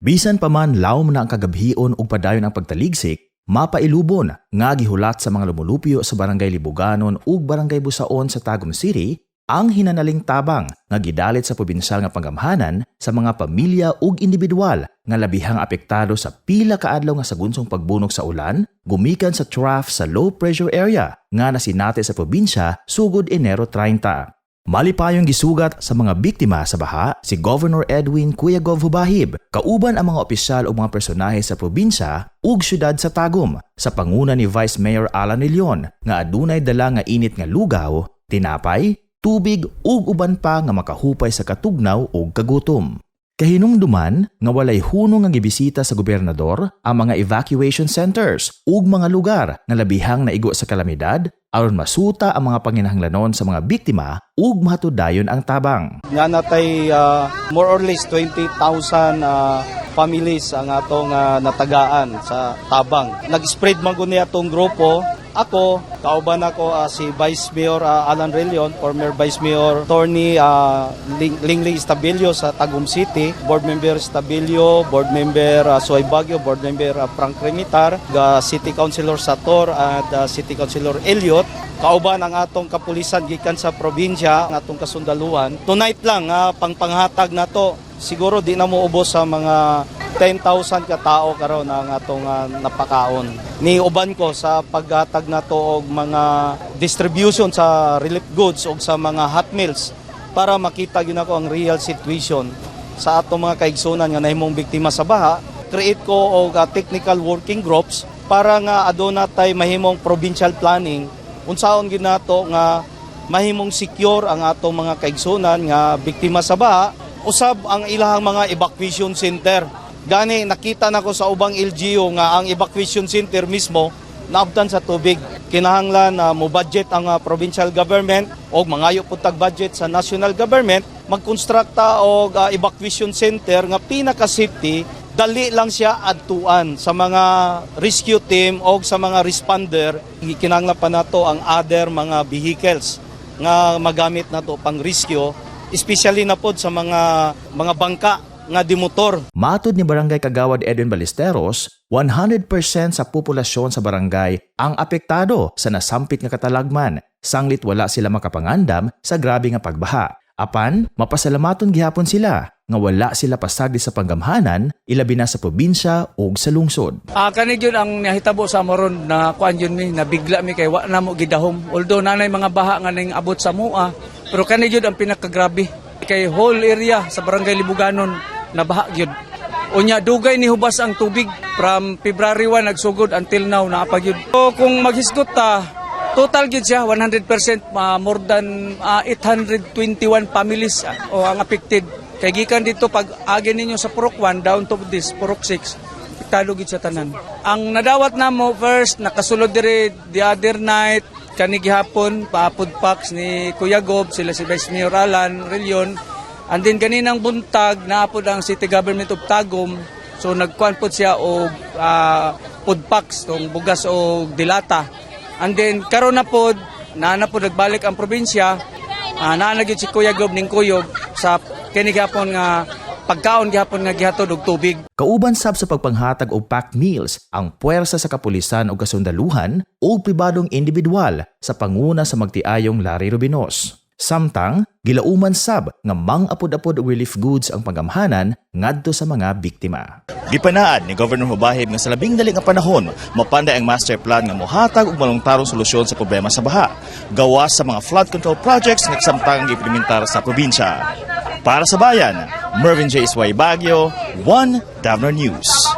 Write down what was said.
Bisan pa man laom na ang kagabhion ug padayon ang pagtaligsik, mapailubon nga gihulat sa mga lumulupyo sa barangay Libuganon ug barangay Busaon sa Tagum City ang hinanaling tabang nga gidalit sa probinsyal nga panggamhanan sa mga pamilya ug individual nga labihang apektado sa pila kaadlaw nga sagunsong pagbunog sa ulan gumikan sa trough sa low pressure area nga nasinati sa probinsya sugod Enero 30. Malipayong gisugat sa mga biktima sa baha si Governor Edwin Cuyagov Hubahib, kauban ang mga opisyal o mga personahe sa probinsya ug syudad sa Tagum sa panguna ni Vice Mayor Alan Leon nga adunay dala nga init nga lugaw, tinapay, tubig ug uban pa nga makahupay sa katugnaw ug kagutom. Kahinumduman nga walay hunong nga gibisita sa gobernador ang mga evacuation centers ug mga lugar nga labihang naigo sa kalamidad aron masuta ang mga panginahanglanon sa mga biktima ug mahatudayon ang tabang. nga natay ah, more or less 20,000 ah, families ang atong ah, natagaan sa tabang. Nag-spread man gud niya atong grupo. Ako, kauban ako ah, si Vice Mayor ah, Alan Relion, former Vice Mayor Tony uh, Ling Lingling Stabilio sa Tagum City, Board Member Stabilio, Board Member uh, Soy Baguio, Board Member ah, Frank Remitar, ga City Councilor Sator at ah, City Councilor Elliot. Kauban ang atong kapulisan gikan sa probinsya, ang atong kasundaluhan. Tonight lang, nga pangpanghatag na to. Siguro di na mo ubos sa mga 10,000 ka tao karon ang atong ah, napakaon. Ni uban ko sa paghatag na to og mga distribution sa relief goods o sa mga hot meals para makita gyud ako ang real situation sa atong mga kaigsunan nga nahimong biktima sa baha. Create ko og ah, technical working groups para nga aduna tay mahimong provincial planning unsaon gyud nato nga mahimong secure ang atong mga kaigsunan nga biktima sa baha usab ang ilahang mga evacuation center gani nakita nako sa ubang LGU nga ang evacuation center mismo naabtan sa tubig. Kinahanglan na mo budget ang ah, provincial government o mangayo pud tag budget sa national government magkonstrukta og ah, evacuation center nga pinaka safety dali lang siya adtuan sa mga rescue team o sa mga responder. Kinahanglan pa nato ang other mga vehicles nga magamit nato pang rescue especially na pod sa mga mga bangka nga dimotor Matod ni Barangay Kagawad Edwin Ballesteros, 100% sa populasyon sa barangay ang apektado sa nasampit nga katalagman, sanglit wala sila makapangandam sa grabe nga pagbaha. Apan, mapasalamaton gihapon sila nga wala sila pasagdi sa panggamhanan, ilabi na sa probinsya ug sa lungsod. Ah, kani gyud ang nahitabo sa moron na kuan yun mi nabigla mi kay wa na mo gidahom. Although nanay mga baha nga ning abot sa mua, pero kani gyud ang pinakagrabe kay whole area sa barangay Libuganon na baha gyud. Unya dugay ni hubas ang tubig from February 1 nagsugod until now na gyud. So kung maghisgot ta total gyud siya 100% ah, more than ah, 821 families ah, o ang affected. Kay gikan dito pag agi ninyo sa Purok 1 down to this Purok 6 apektado gid sa tanan. Ang nadawat namo first nakasulod diri the other night kani gihapon paapod packs ni Kuya Gob sila si Vice Mayor Alan Relion and then kaninang buntag naapod ang City Government of Tagum. So nagkuan pod siya og ah, food packs tong bugas o dilata. And then karon na pod na na pod nagbalik ang probinsya. Uh, naa na gyud si Kuya Gob ning kuyog sa kini gihapon nga pagkaon gihapon nga gihatod og tubig. Kauban sab sa pagpanghatag og packed meals ang puwersa sa kapulisan o kasundaluhan o pribadong individual sa panguna sa magtiayong Larry Rubinos. Samtang, gilauman sab nga mang-apod-apod relief goods ang panggamhanan ngadto sa mga biktima. Gipanaad ni Governor Hubahib nga sa labing dali nga panahon, mapanday ang master plan nga mohatag og malungtarong solusyon sa problema sa baha. Gawas sa mga flood control projects nga samtangang giimplementar sa probinsya. Para sa bayan, Mervin J. Isway Baguio, One Davner News.